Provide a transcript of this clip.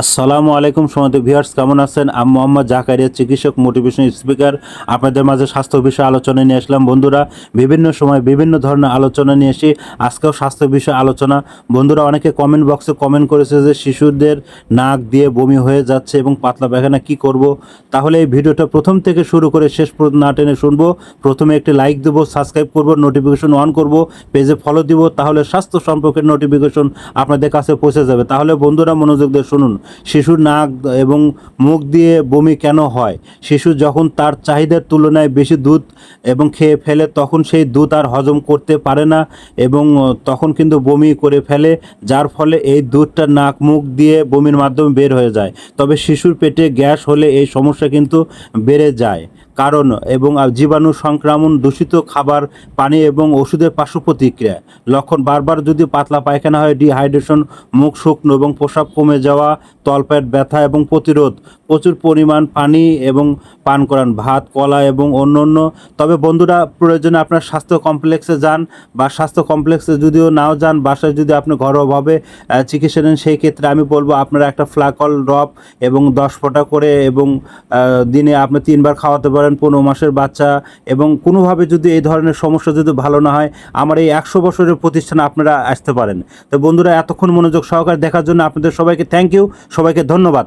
আসসালামু আলাইকুম সমাজ ভিউয়ার্স, কেমন আছেন? আমি মোহাম্মদ জাকারিয়া, চিকিৎসক মোটিভেশন স্পিকার আপনাদের মাঝে স্বাস্থ্য বিষয়ে আলোচনা নিয়ে আসলাম। বন্ধুরা, বিভিন্ন সময় বিভিন্ন ধরনের আলোচনা নিয়ে এসে আজকেও স্বাস্থ্য বিষয়ে আলোচনা। বন্ধুরা, অনেকে কমেন্ট বক্সে কমেন্ট করেছে যে শিশুদের নাক দিয়ে বমি হয়ে যাচ্ছে এবং পাতলা পায়খানা কি করব? তাহলে এই ভিডিওটা প্রথম থেকে শুরু করে শেষ না টেনে শুনব। প্রথমে একটি লাইক দেবো সাবস্ক্রাইব করব নোটিফিকেশন অন করব পেজে ফলো দিব, তাহলে স্বাস্থ্য সম্পর্কের নোটিফিকেশন আপনাদের কাছে পৌঁছে যাবে। তাহলে বন্ধুরা মনোযোগ দিয়ে শুনুন। শিশুর নাক এবং মুখ দিয়ে বমি কেন হয়? শিশু যখন তার চাহিদার তুলনায় বেশি দুধ এবং খেয়ে ফেলে, তখন সেই দুধ আর হজম করতে পারে না এবং তখন কিন্তু বমি করে ফেলে, যার ফলে এই দুধটা নাক, মুখ দিয়ে বমির মাধ্যমে বের হয়ে যায়। তবে শিশুর পেটে গ্যাস হলে এই সমস্যা কিন্তু বেড়ে যায়। কারণ এবং জীবাণু সংক্রমণ দূষিত খাবার, পানি এবং ওষুধের পার্শ্ব প্রতিক্রিয়া। লক্ষণ বারবার যদি পাতলা পায়খানা হয় ডিহাইড্রেশন মুখ শুকনো এবং প্রসাব কমে যাওয়া, তলপেট ব্যথা এবং প্রতিরোধ, প্রচুর পরিমাণ পানি এবং পান করান, ভাত, কলা এবং অন্য অন্য তবে বন্ধুরা, প্রয়োজনে আপনার স্বাস্থ্য কমপ্লেক্সে যান বা স্বাস্থ্য কমপ্লেক্সে যদিও নাও যান, বাসায় যদি আপনি ঘরোয়াভাবে চিকিৎসা নেন, সেই ক্ষেত্রে আমি বলব আপনারা একটা ফ্লাকল ড্রপ এবং দশ ফোঁটা করে এবং দিনে আপনি তিনবার খাওয়াতে পারেন পনেরো মাসের বাচ্চা এবং কোনোভাবে যদি এই ধরনের সমস্যা যদি ভালো না হয়, আমার এই একশো বছরের প্রতিষ্ঠানে আপনারা আসতে পারেন। তো বন্ধুরা, এতক্ষণ মনোযোগ সহকারে দেখার জন্য আপনাদের সবাইকে থ্যাংক ইউ সবাইকে ধন্যবাদ।